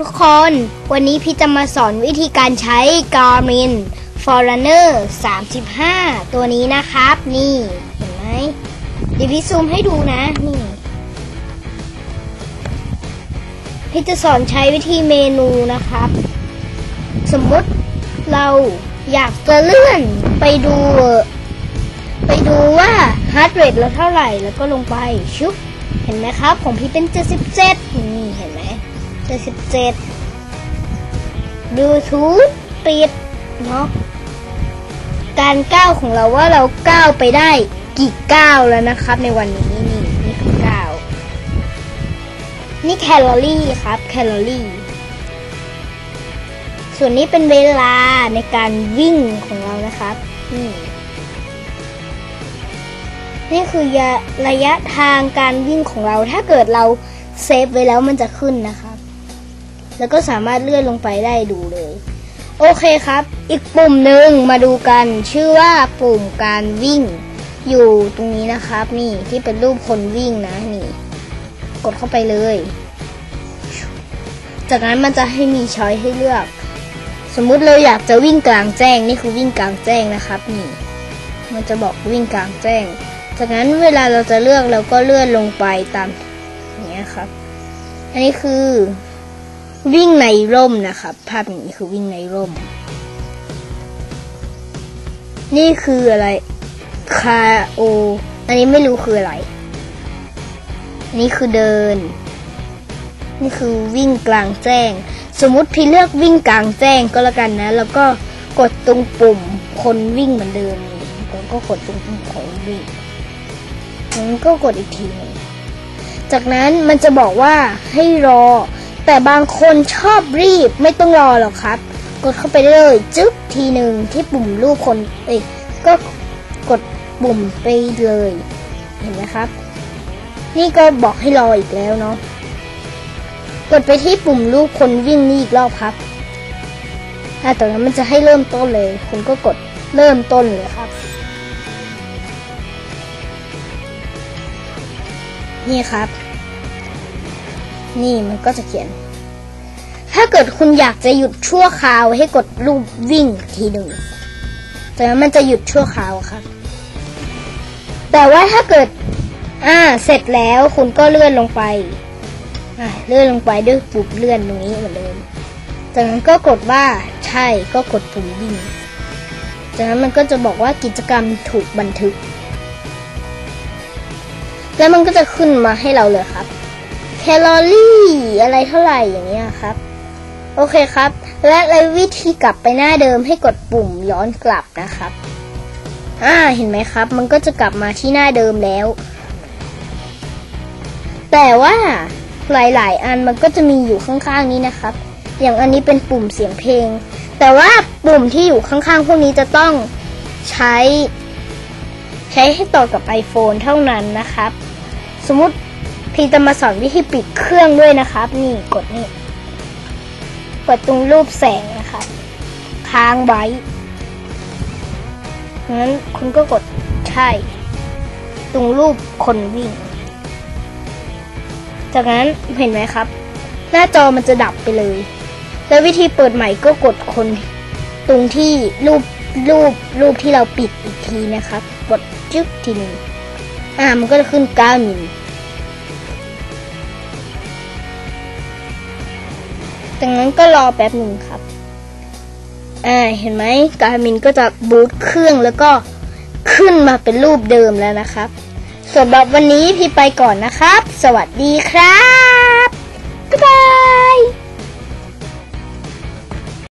ทุกๆคน วันนี้พี่จะมาสอนวิธีการใช้ Garmin Forerunner 35 ตัวนี้นะครับ นี่ เห็นไหมเดี๋ยวพี่ซูมให้ดูนะ นี่ พี่จะสอนใช้วิธีเมนูนะครับ สมมติเราอยากจะเลื่อนไปดู ไปดูว่าฮาร์ดเรทเราเท่าไหร่แล้วก็ลงไปชุบเห็นไหมครับ ของพี่เป็น 77 นี่ เห็นไหม 77บลูทูธปิดเนาะการก้าวของเราว่าเราก้าวไปได้กี่ก้าวแล้วนะครับ ในวันนี้นี่นี่คือก้าวนี่แคลอรี่ครับแคลอรี่ส่วนนี้เป็นเวลาในการวิ่งของเรานะครับนี่นี่คือระยะทางการวิ่งของเราถ้าเกิดเราเซฟไว้แล้วมันจะขึ้นนะครับ แล้วก็สามารถเลื่อนลงไปได้ดูเลย โอเคครับ อีกปุ่มหนึ่งมาดูกัน ชื่อว่าปุ่มการวิ่ง อยู่ตรงนี้นะครับ นี่ที่เป็นรูปคนวิ่งนะนี่ กดเข้าไปเลย จากนั้นมันจะให้มีช้อยให้เลือก สมมุติเราอยากจะวิ่งกลางแจ้งนี่คือวิ่งกลางแจ้งนะครับ นี่ มันจะบอกวิ่งกลางแจ้ง จากนั้นเวลาเราจะเลือกเราก็เลื่อนลงไปตามอย่างเงี้ครับ อันนี้คือ วิ่งในร่มนะครับ ภาพอย่างนี้คือวิ่งในร่ม นี่คืออะไร คาโอ อันนี้ไม่รู้คืออะไรนนี้คือเดิน นี่คือวิ่งกลางแจ้ง สมมุติพี่เลือกวิ่งกลางแจ้งก็แล้วกันนะ แล้วก็กดตรงปุ่มคนวิ่งเหมือนเดิมแล้วก็กดตรงปุ่มคนวิ่งแล้วก็กดอีกทีนึงจากนั้นมันจะบอกว่าให้รอ แต่บางคนชอบรีบไม่ต้องรอหรอกครับ กดเข้าไปได้เลยจึ๊บทีหนึ่งที่ปุ่มรูปคนเอ้ยก็กดปุ่มไปเลย เห็นไหมครับ นี่ก็บอกให้รออีกแล้วเนาะกดไปที่ปุ่มรูปคนวิ่งนี่อีกรอบครับอ่าตอนนั้นมันจะให้เริ่มต้นเลย คุณก็กดเริ่มต้นเลยครับ นี่ครับ นี่มันก็จะเขียน ถ้าเกิดคุณอยากจะหยุดชั่วคราวให้กดรูปวิ่งทีหนึ่งจากนั้นมันจะหยุดชั่วคราวครับ แต่ว่าถ้าเกิด อ่า เสร็จแล้วคุณก็เลื่อนลงไป อ่า เลื่อนลงไปด้วยปุ่มเลื่อนตรงนี้เหมือนเดิม จากนั้นก็กดว่าใช่ก็กดปุ่มวิ่ง จากนั้นมันก็จะบอกว่ากิจกรรมถูกบันทึก แล้วมันก็จะขึ้นมาให้เราเลยครับ แคลอรี่อะไรเท่าไหร่อย่างเงี้ยครับ โอเคครับ และและวิธีกลับไปหน้าเดิมให้กดปุ่มย้อนกลับนะครับอ่าเห็นไหมครับ มันก็จะกลับมาที่หน้าเดิมแล้ว แต่ว่าหลาย ๆ อันมันก็จะมีอยู่ข้างๆนี้นะครับ อย่างอันนี้เป็นปุ่มเสียงเพลง แต่ว่าปุ่มที่อยู่ข้างๆพวกนี้จะต้องใช้ ใช้ให้ต่อกับ iPhone เท่านั้นนะครับ สมมติ พี่จะมาสอนวิธีปิดเครื่องด้วยนะครับ นี่กดนี่กดตรงรูปแสงนะครับค้างไว้งั้นคุณก็กดใช่ ตรงรูปคนวิ่ง จากนั้นเห็นไหมครับ หน้าจอมันจะดับไปเลย แล้ววิธีเปิดใหม่ก็กดคน ตรงที่รูปรูปรูปที่เราปิดอีกทีนะครับ กดจึ๊กทีหนึ่งอ่ามันก็จะขึ้น9มิล จากนั้นก็รอแป๊บหนึ่งครับ อ่า เห็นไหมการมินก็จะบูตเครื่องแล้วก็ขึ้นมาเป็นรูปเดิมแล้วนะครับสำหรับวันนี้พี่ไปก่อนนะครับ สวัสดีครับบ๊ายบาย